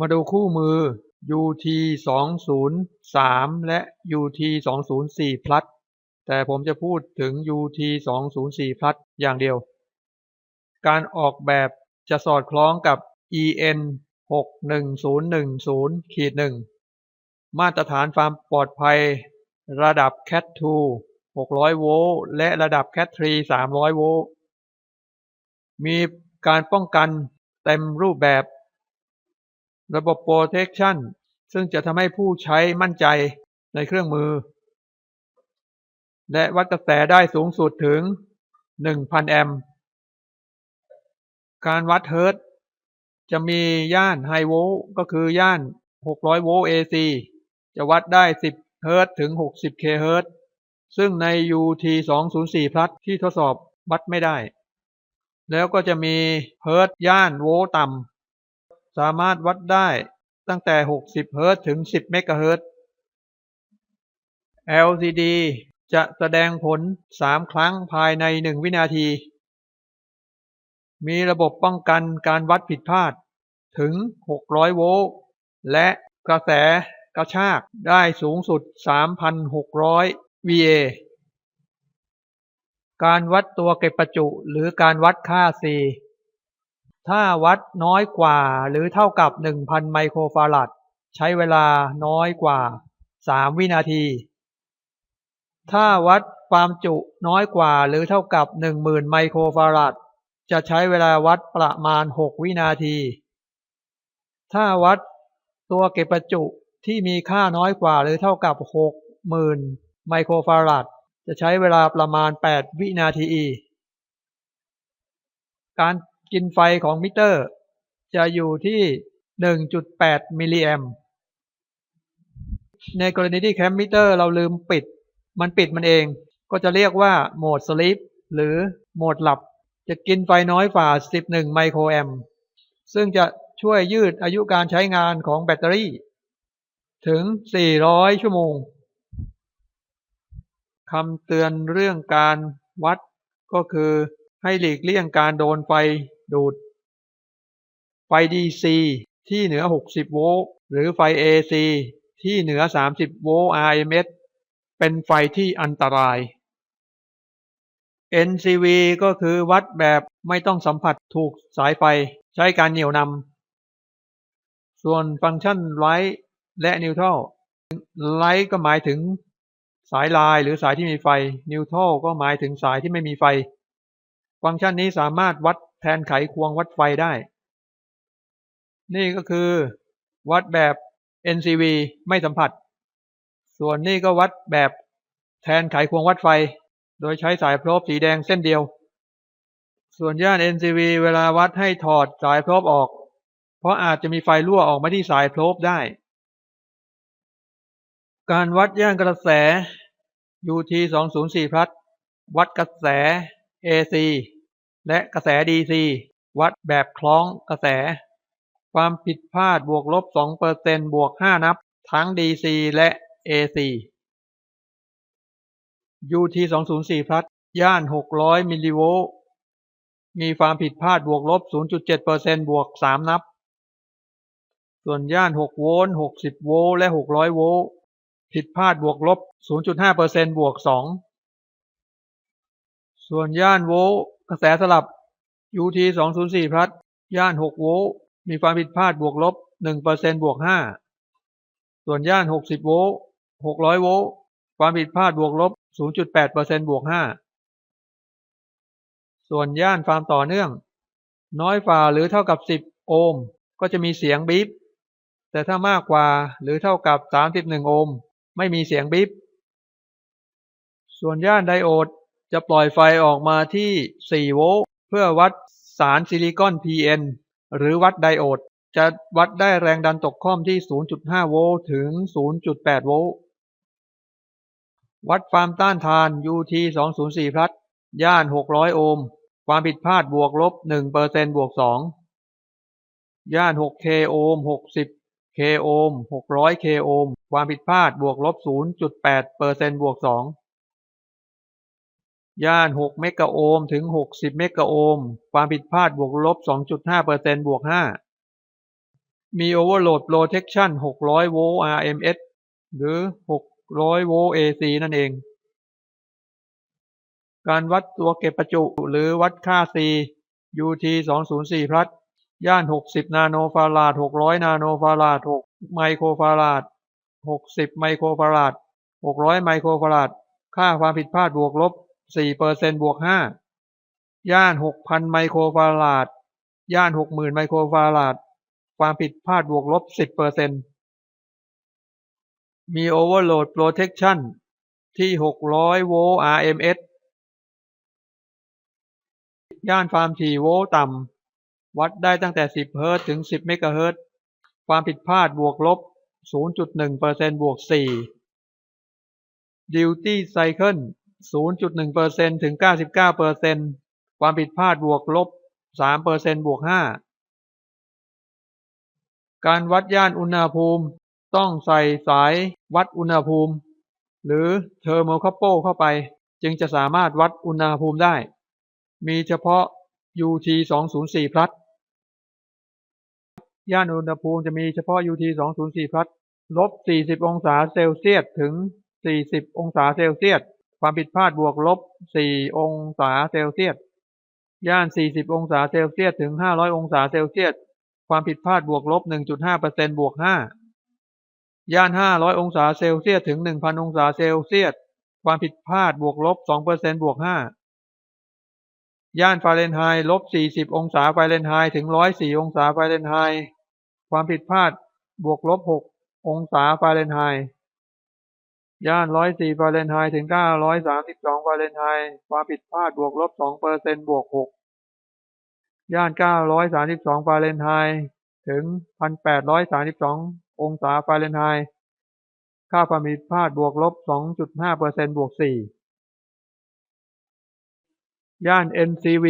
มาดูคู่มือ UT 2 0 3และ UT 2 0 4 plus แต่ผมจะพูดถึง UT 2 0 4 plus อย่างเดียว การออกแบบจะสอดคล้องกับ EN 61010ขีด1มาตรฐานความปลอดภัย ระดับ Cat 2 600 โวลต์และระดับ Cat 3 300 โวลต์มีการป้องกันเต็มรูปแบบ ระบบ Protection ซึ่งจะทำให้ผู้ใช้มั่นใจในเครื่องมือ และวัดกระแสได้สูงสุดถึง 1,000 แอมป์การวัดเฮิร์ตจะมีย่านไฮโวลต์ก็คือย่าน 600 โวลต์ AC จะวัดได้ 10 เฮิร์ตถึง 60เคเฮิร์ตซึ่งใน UT 204 plus ที่ทดสอบวัดไม่ได้ แล้วก็จะมีเฮิร์ตย่านโวลต์ต่ำ สามารถวัดได้ตั้งแต่ 60เฮิรตซ์ถึง 10เมกะเฮิรตซ์ LCD จะแสดงผล 3 ครั้งภายใน 1 วินาที มีระบบป้องกันการวัดผิดพลาดถึง 600 โวลต์ และกระแสกระชากได้สูงสุด 3,600 VA การวัดตัวเก็บประจุหรือการวัดค่า C ถ้าวัดน้อยกว่าหรือเท่ากับ 1,000 ไมโครฟาราดใช้เวลาน้อยกว่า 3 วินาที ถ้าวัดความจุน้อยกว่าหรือเท่ากับ 10,000 ไมโครฟาราดจะใช้เวลาวัดประมาณ 6 วินาที ถ้าวัดตัวเก็บประจุที่มีค่าน้อยกว่าหรือเท่ากับ 60,000 ไมโครฟาราดจะใช้เวลาประมาณ 8 วินาที การ กินไฟของมิเตอร์ จะอยู่ที่ 1.8 มิลลิแอมในกรณีที่แคมมิเตอร์เราลืมปิด มันปิดมันเอง ก็จะเรียกว่าโหมดสลิปหรือโหมดหลับ จะกินไฟน้อยกว่า 11 ไมโครแอมซึ่งจะช่วยยืดอายุการใช้งานของแบตเตอรี่ ถึง 400 ชั่วโมงคำเตือนเรื่องการวัดก็คือให้หลีกเลี่ยงการโดนไฟ ดูด ไฟ DC ที่เหนือ 60 โวลต์ หรือไฟ AC ที่เหนือ 30 โวลต์ RMS เป็นไฟที่อันตราย NCV ก็คือวัดแบบไม่ต้องสัมผัสถูกสายไฟใช้การเหนี่ยวนำ ส่วนฟังก์ชันไลท์และนิวทรัลไลท์ก็หมายถึงสายลายหรือสายที่มีไฟนิวทรัลก็หมายถึงสายที่ไม่มีไฟ ฟังก์ชันนี้สามารถวัด นไขควงวัดไฟได้ นี่ก็คือวัดแบบ NCV ไม่สัมผัส ส่วนนี่ก็วัดแบบแทนไขควงวัดไฟ โดยใช้สายโพลบสีแดงเส้นเดียว ส่วนย่าน NCV เวลาวัดให้ถอดสายโพลบออก เพราะอาจจะมีไฟรั่วออกมาที่สายโพลบได้ การวัดย่านกระแส UT 204 plus วัดกระแส AC และกระแส DC วัดแบบคล้องกระแส ความผิดพลาดบวกลบ2%บวก 5 นับ ทั้ง DC และ AC UT 204 plus ย่าน 600 มิลลิโวลต์มีความผิดพลาดบวกลบ 0.7%บวก 3 นับ ส่วนย่าน 6 โวลต์ 60 โวลต์ และ 600 โวลต์ ผิดพลาดบวกลบ 0.5%บวก 2 ส่วนย่านโวลต์ กระแสสลับ UT 204 plus ย่าน 6 โวลต์มีความผิดพลาดบวกลบ 1%บวก 5 ส่วนย่าน 60 โวลต์600 โวลต์ความผิดพลาดบวกลบ 0.8%บวก 5 ส่วนย่านความต่อเนื่อง น้อยฝ่าหรือเท่ากับ 10 โอห์มก็จะมีเสียงบีบแต่ถ้ามากกว่าหรือเท่ากับ 31 โอห์มไม่มีเสียงบีบส่วนย่านไดโอด จะปล่อยไฟออกมาที่ 4 โวลต์เพื่อวัดสารซิลิคอน PN หรือวัดไดโอด จะวัดได้แรงดันตกค่อมที่ 0.5 โวลต์ถึง 0.8 โวลต์วัดความต้านทาน UT 204 plus ย่าน 600 โอห์ม ความผิดพลาดบวกลบ1%บวก 2 ย่าน 6K โอห์ม 60K โอห์ม 600K โอห์ม ความผิดพลาดบวกลบ0.8%บวก 2 ย่าน 6 เมกะโอห์มถึง 60 เมกะโอห์ม ความผิดพลาดบวกลบ 2.5%บวก 5 มี Overload Protection 600 โวลต์ RMS หรือ 600 โวลต์ AC นั่นเอง การวัดตัวเก็บประจุหรือวัดค่า C UT 204 plus ย่าน 60 นาโนฟาราด 600 นาโนฟาราด 6 ไมโครฟาราด 60 ไมโครฟาราด 600 ไมโครฟาราด ค่าความผิดพลาดบวกลบ 4%บวก 5 ย่าน 6,000 ไมโครฟาราด ย่าน 60,000 ไมโครฟาราด ความผิดพลาดบวกลบ 10%มี Overload Protection ที่ 600 โวลต์ RMS ย่านความถี่โวลต์ต่ำ วัดได้ตั้งแต่ 10 เฮิรตซ์ถึง 10 เมกะเฮิรตซ์ ความผิดพลาดบวกลบ 0.1%บวก 4 Duty Cycle 0.1%ถึง 99%ความผิดพลาดบวกลบ3%บวก 5 การวัดย่านอุณหภูมิต้องใส่สายวัดอุณหภูมิ หรือเทอร์โมคัพเปิลเข้าไป จึงจะสามารถวัดอุณหภูมิได้ มีเฉพาะ UT 204 plus ย่านอุณหภูมิจะมีเฉพาะ UT 204 plus ลบ 40 องศาเซลเซียสถึง 40 องศาเซลเซียส ความผิดพลาดบวกลบ 4 องศาเซลเซียส ย่าน 40 องศาเซลเซียสถึง 500 องศาเซลเซียส ความผิดพลาดบวกลบ 1.5%บวก 5 ย่าน 500 องศาเซลเซียสถึง 1,000 องศาเซลเซียส ความผิดพลาดบวกลบ 2%บวก 5 ย่านฟาเรนไฮต์ลบ 40 องศาฟาเรนไฮต์ถึง 104 องศาฟาเรนไฮต์ ความผิดพลาดบวกลบ 6 องศาฟาเรนไฮต์ ย่าน104ฟาเรนไฮต์ถึง932ฟาเรนไฮต์ความผิดพลาดบวกลบ2%บวก6ย่าน932ฟาเรนไฮต์ถึง1,832องศาฟาเรนไฮต์ค่าความผิดพลาดบวกลบ2.5%บวก4ย่าน NCV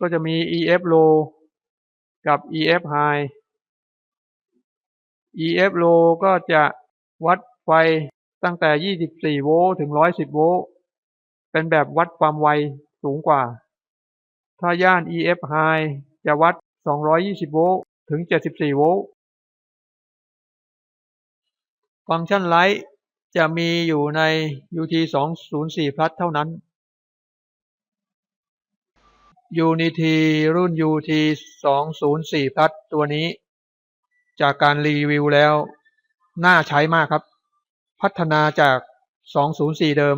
ก็จะมี EF low กับ EF high EF low ก็จะวัดไฟ ตั้งแต่ 24 โวลต์ถึง 110 โวลต์ เป็นแบบวัดความไวสูงกว่า ถ้าย่าน EF high จะวัด 220 โวลต์ถึง 74 โวลต์ ฟังก์ชันไลท์จะมีอยู่ใน UT 204 plus เท่านั้น Unity รุ่น UT 204 plus ตัวนี้ จากการรีวิวแล้ว น่าใช้มากครับ พัฒนาจาก 204 เดิม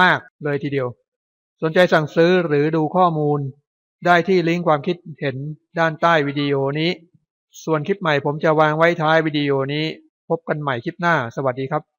มากเลยทีเดียว สนใจสั่งซื้อหรือดูข้อมูล ได้ที่ลิงก์ความคิดเห็นด้านใต้วิดีโอนี้ ส่วนคลิปใหม่ผมจะวางไว้ท้ายวิดีโอนี้ พบกันใหม่คลิปหน้า สวัสดีครับ